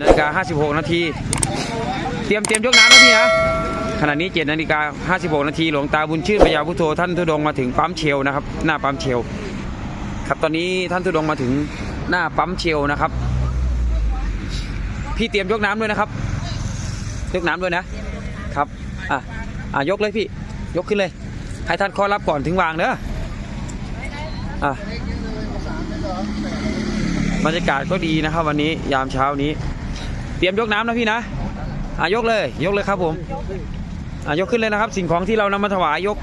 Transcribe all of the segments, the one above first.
นาฬิกา 56 นาที เตรียมเตรียมยกน้ำนะพี่นะขณะนี้7นาฬิกา 56 นาทีหลวงตาบุญชื่นพยาพุทโธท่านทุดงมาถึงปั๊มเชลนะครับ หน้าปั๊มเชลครับตอนนี้ท่านทุดงมาถึงหน้าปั๊มเชลนะครับ พี่เตรียมยกน้ำด้วยนะครับ ยกน้ำด้วยนะครับอะอะยกเลยพี่ยกขึ้นเลย ให้ท่านข้อรับก่อนถึงวางเนอะอะบรรยากาศก็ดีนะครับ วันนี้ยามเช้านี้ เตรียมยกน้ำนะพี่นะอะยกเลย ยกเลยครับผมอะยกขึ้นเลยนะครับ สิ่งของที่เรานำมาถวายยก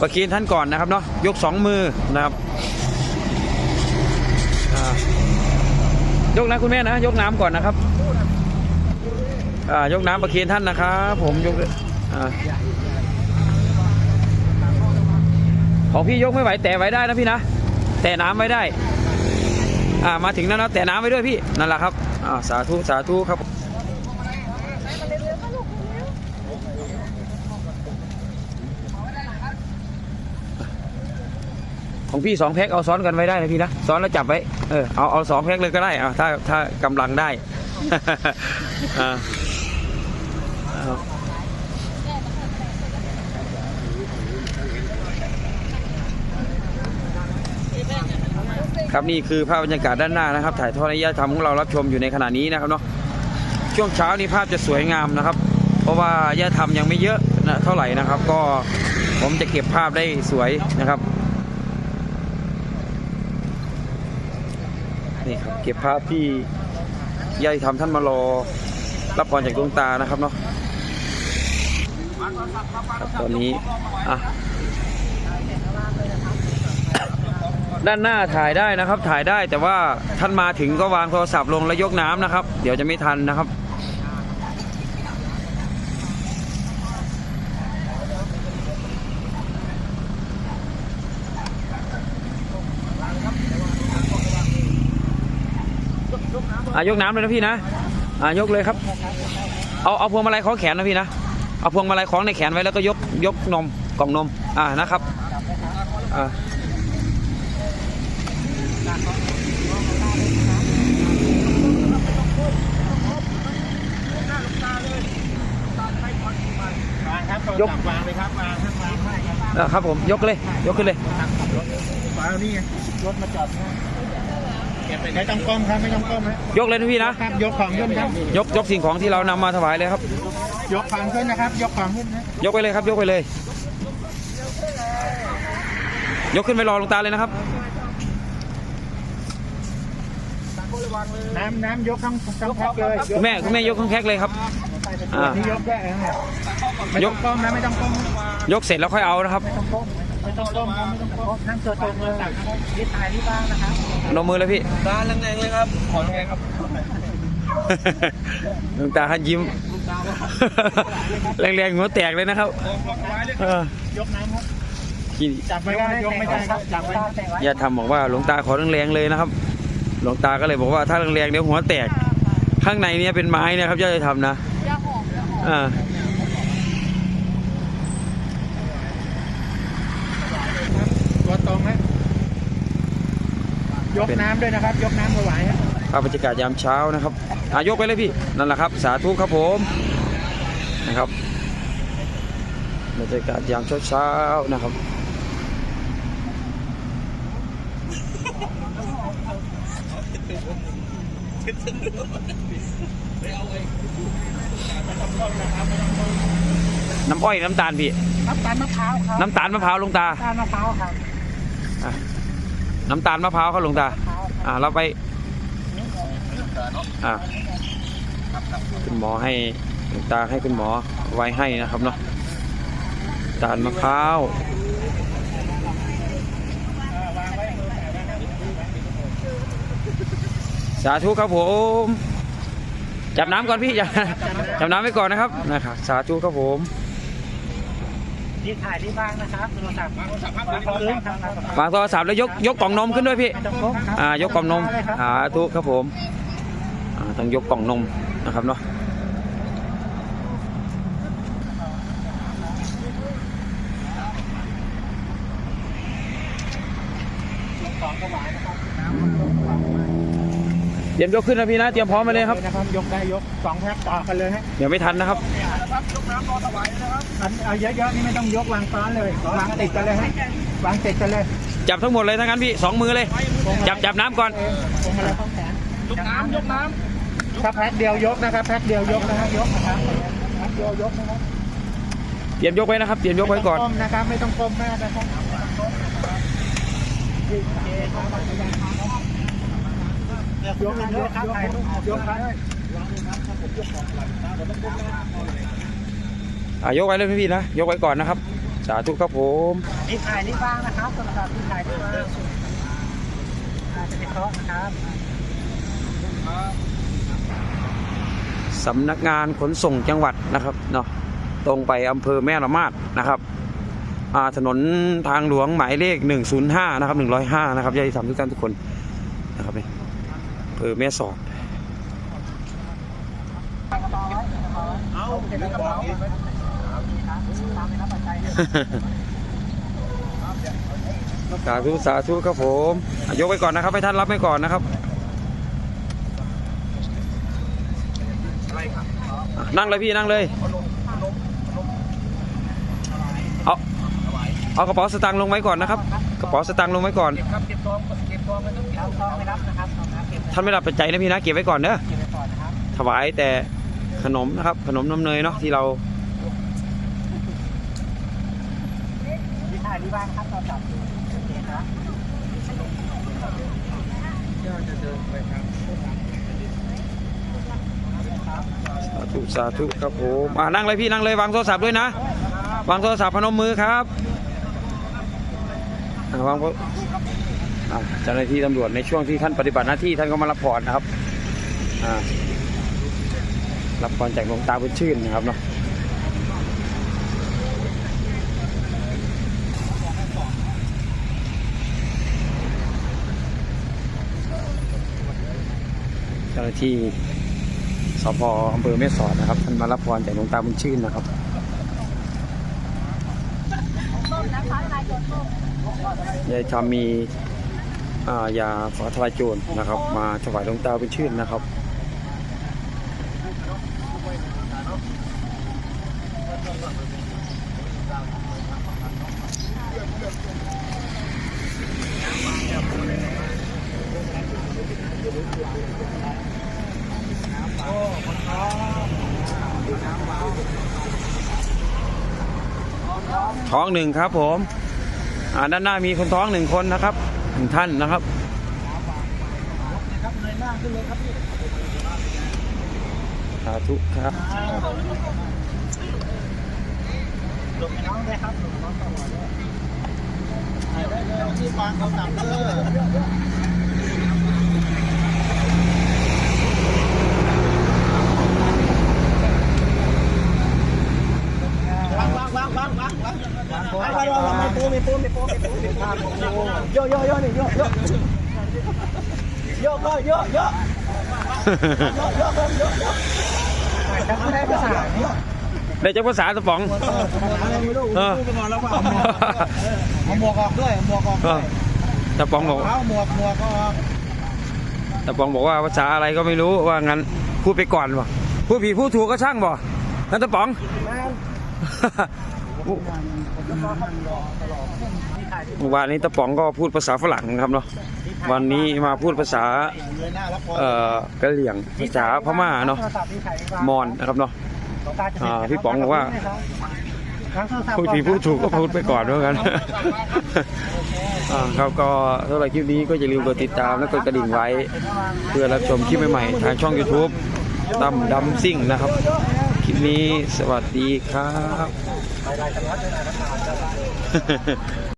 ประเคนท่านก่อนนะครับเนาะยกสองมือนะครับอ่ายกนะคุณแม่นะ ยกน้ำก่อนนะครับอ่ายกน้ำประเคนท่านนะครับผมยกอ่าของพี่ยกไม่ไหวแต่ไว้ได้นะพี่นะ แต่น้ำไว้ได้ อ่ามาถึงแล้วนะแต่น้ำไว้ด้วยพี่นั่นแหละครับ อ่าสาธุสาธุครับของพี่สองแพ็คเอาซ้อนกันไว้ได้นะพี่นะซ้อนแล้วจับไว้เออเอาเอาสองแพ็คเลยก็ได้อ่าถ้าถ้ากำลังได้อ่าเอา ครับนี่คือภาพบรรยากาศด้านหน้านะครับ ถ่ายทอดในญาติธรรมของเรารับชมอยู่ในขณะนี้นะครับเนาะช่วงเช้านี้ภาพจะสวยงามนะครับ เพราะว่าญาติธรรมยังไม่เยอะนะเท่าไหร่นะครับ ก็ผมจะเก็บภาพได้สวยนะครับนี่ครับเก็บภาพที่ญาติธรรมท่านมารอรับพรจากดวงตานะครับเนาะตอนนี้อะ ด้านหน้าถ่ายได้นะครับ ถ่ายได้แต่ว่าท่านมาถึงก็วางโทรศัพท์ลงแล้วยกน้ำนะครับ เดี๋ยวจะไม่ทันนะครับ อะยกน้ำเลยนะพี่นะ อะยกเลยครับ เอาเอาพวงมาลัยคล้องแขนนะพี่นะ เอาพวงมาลัยคล้องในแขนไว้แล้วก็ยกยกนมกล่องนม อ่านะครับ อ่า ยกวางเลยครับวางครับวางให้ครับอ่าครับผมยกเลย ยกขึ้นเลยวางนี่ไงรถมาจอดนะเก็บไปไม่ต้องก้มครับไม่ต้องก้มนะยกเลยนะพี่นะครับ ยกของขึ้นครับยกยกสิ่งของที่เรานำมาถวายเลยครับ ยกของขึ้นนะครับ ยกของขึ้นนะยกไปเลยครับ ยกไปเลย ยกขึ้นไปรอหลวงตาเลยนะครับ น้ำน้ำยกทั้งทั้งแพ็คเลยคุณแม่คุณแม่ยกเครื่องแพ็คเลยครับอ่านี่ยกได้นะครับไม่ต้องก้มนะไม่ต้องก้มยกเสร็จแล้วค่อยเอานะครับไม่ต้องก้มไม่ต้องก้มครับไม่ต้องก้มนั่งตัวตรงเลยยึดถ่ายที่บ้างนะครับลงมือเลยพี่ด้านแรงๆเลยครับขอแรงครับหลวงตาท่านยิ้มแรงๆหัวแตกเลยนะครับเออยกน้ำครับที่จับไม่ได้ยกไม่ได้ครับจับไว้ญาติธรรมบอกว่าหลวงตาขอแรงๆเลยนะครับ หลวงตาก็เลยบอกว่าถ้าแรงๆเดี๋ยวหัวแตก ข้างในเนี่ยเป็นไม้นะครับญาติธรรมนะอ่าตัวตรงนะยกน้ำด้วยนะครับ ยกน้ำถวายครับภาพบรรยากาศยามเช้านะครับอายกไปเลยพี่ นั่นแหละครับ สาธุครับผมนะครับบรรยากาศยามเช้าๆนะครับ น้ำอ้อยน้ำตาลพี่ น้ำตาลมะพร้าวครับน้ำตาลมะพร้าวหลวงตา น้ำตาลมะพร้าวครับอะน้ำตาลมะพร้าวครับหลวงตา อ่าเราไปอ่าคุณหมอให้หลวงตาให้คุณหมอไว้ให้นะครับเนาะตาลมะพร้าว สาธุครับผม จับน้ำก่อนพี่จับจับน้ำไว้ก่อนนะครับนะครับ สาธุครับผมนี่ถ่ายที่บ้างนะครับโทรศัพท์โทรศัพท์ครับพื้นครับวางโทรศัพท์แล้วยกยกกล่องนมขึ้นด้วยพี่ไม่ต้องก้มครับอ่ายกกล่องนมสาธุครับผมอ่าต้องยกกล่องนมนะครับเนาะ ของถวายนะค รับยเตรียมยกขึ้นนะพี่นะ เตรียมพร้อมมาเลยครับ นะครับ ยกได้ยกสองแพ็คต่อกันเลยฮะเดี๋ยวไม่ทันนะครับอันเอาเยอะๆนี่ไม่ต้องยกวางซ้อนเลยวางติดกันเลยฮะวางติดกันเลยจับทั้งหมดเลยทั้งนั้นพี่สองมือเลย จับจับน้ำก่อนเองตรงอะไรข้องแขนยกน้ำยกน้ำถ้าแพ็คเดียวยกนะครับ แพ็คเดียวยกนะฮะยกนะครับแพ็คเดียวยกนะครับเตรียมยกไว้นะครับ เตรียมยกไว้ก่อนม่ต้งก้มนะครับ ไม่ต้องก้มมากนะครับยกนะ ยกครับยกครับอะยกไว้เลยพี่นะ ยกไว้ก่อนนะครับ สาธุครับผมนี่ถ่ายนี่บ้างนะครับสำหรับที่ถ่ายนี่บ้างถ่ายจะเป็นเคราะนะครับสำนักงานขนส่งจังหวัดนะครับเนาะตรงไปอำเภอแม่ละมาดนะครับถนนทางหลวงหมายเลข 105 นะครับ 105 นะครับญาติธรรมทุกท่านทุกคนนะครับเนี่อำ เภอแม่สอดเอาเห็นแล้วก็บอกตามไปรับปัจจัยเนี่ยสาธุสาธุครับผมอะยกไว้ก่อนนะครับให้ท่านรับไว้ก่อนนะครับอะนั่งเลยพี่นั่งเลย เอาเอากระเป๋าสตางค์ลงไว้ก่อนนะครับ กระเป๋าสตางค์ลงไว้ก่อนครับเก็บตัวเก็บตัวมันต้องเอาซองไปรับนะครับานไม่รับปัจจัยนะพี่นะเก็บไว้ก่อนเนอะเก็บไปก่อนนะครับถวายแต่ขนมนะครับ ขนมน้ำเนยเนาะที่เรานี่ถ่ายนี่บ้างครับตอนจับโอเคครับจะเดินไปทางสาธุสาธุครับผมอ่านั่งเลยพี่นั่งเลยวางโทรศัพท์ด้วยนะ วางโทรศัพท์พนมมือครับอ่าวางโทรอ่า เจ้าหน้าที่ตำรวจในช่วงที่ท่านปฏิบัติหน้าที่ท่านก็มารับพรนะครับรับพรจากหลวงตาบุญชื่นนะครับเนาะเจ้าหน้าที่สพอำเภอแม่สอดนะครับท่านมารับพรจากหลวงตาบุญชื่นนะครับยายทำมี ยาฟ้าทลายโจรนะครับ มาถวายหลวงตาเป็นชื่นนะครับท้องหนึ่งครับผม ด้านหน้ามีคนท้องหนึ่งคนนะครับ นึ่งท่านนะครับสาธุครับลงน้องได้ครับลงน้องตลอดเลยได้เลยที่ฟางเขาหนักเลย ไม่ได้ภาษาเนี่ยได้จากภาษาสปองอะไรไม่รู้เออพูดกันมาแล้วว่าเอาหมวกออกด้วยเอาหมวกออกเอด้วอยตะปองบอกเอาหมวกหมวกออกตะปองบอกว่าภาษาอะไรก็ไม่รู้ว่างั้นพูดไปก่อนบ่พูดผิดพูดถูกก็ช่างบ่นั่นตะปองแม่นที่ถ่ายที่ เมื่อวานนี้ตะป๋องก็พูดภาษาฝรั่งนะครับเนาะวันนี้มาพูดภาษาเอ่อกะเหรี่ยงภาษาพม่าเนาะมอนนะครับเนาะพี่ป๋องบอกว่าล้งโทรพูดผิดพูดถูกก็พูดไปก่อนด้วยกันอ่าครับก็สำหรับคลิปนี้ก็อย่าลืมกดติดตามและกดกระดิ่งไว้ เพื่อรับชมคลิปใหม่ๆทางช่อง YouTube ตั้มดำซิ่งนะครับ ลิปนี้สวัสดีครับ